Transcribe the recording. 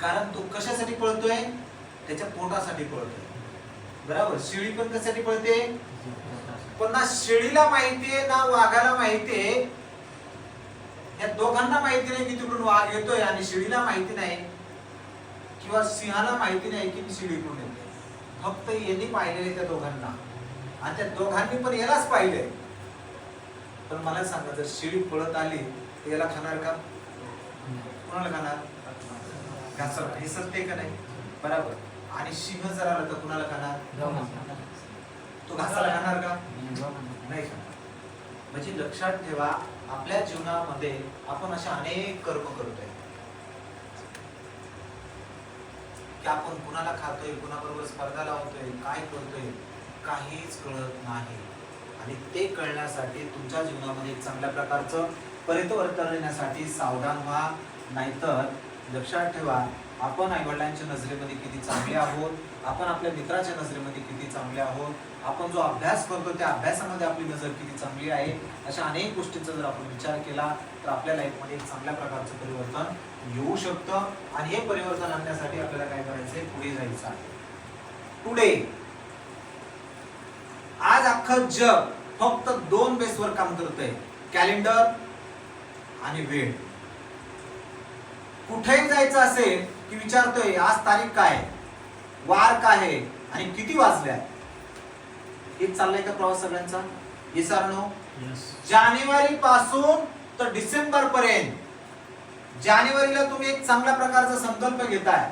कारण तो कशासाठी पळतोय? त्याच्या पोटासाठी पळतोय. बरोबर? शेळी पण कशासाठी पळते? पण ना शेळीला माहितीये ना वाघाला माहितीये या दोघांना माहिती नाही की तिकडून वाघ येतोय आणि शेळीला माहिती नाही. किंवा सिंहाला माहिती नाही की शेळी कुठून येते. फक्त यांनी पाहिलेले त्या दोघांना. आणि त्या दोघांनी पण यालाच पाहिलंय. पण मला सांगा जर शेळी पळत आली तर याला खाणार का? कोणाला खाणार? हे सत्य का नाही? बरोबर. आणि सिंह जर आला तर कुणाला खाणार? तो घासाला खाणार का? नाही खाणार. म्हणजे लक्षात ठेवा आपल्या जीवनामध्ये आपण अशा अनेक कर्म करतोय. की आपण कुणाला खातोय कुणाबरोबर स्पर्धा लावतोय काय करतोय काहीच कळत नाही. आणि ते कळण्यासाठी तुमच्या जीवनामध्ये एक चांगल्या प्रकारचं परिवर्तन येण्यासाठी सावधान व्हा. नाहीतर लक्षात ठेवा आपण आईवडिलांच्या नजरेमध्ये किती चांगले आहोत आपण आपल्या मित्राच्या नजरेमध्ये किती चांगले आहोत आपण जो अभ्यास करतो त्या अभ्यासामध्ये आपली नजर किती चांगली आहे अशा अनेक गोष्टींचा जर आपण विचार केला तर आपल्या लाईफमध्ये एक चांगल्या प्रकारचं परिवर्तन येऊ शकतं आणि हे परिवर्तन आणण्यासाठी आपल्याला काय करायचंय? पुढे जायचं आहे. पुढे आज अख्खं जग फक्त दोन बेसवर काम करत आहे कॅलेंडर आणि वेळ. कुठेही जायचं असेल की विचारतोय आज तारीख काय वार काय आहे? आणि किती वाजल्या हेच चाललंय का प्रवास सगळ्यांचा? हे नो जानेवारी पासून तर डिसेंबर पर्यंत. जानेवारीला तुम्ही एक चांगल्या प्रकारचा संकल्प घेताय.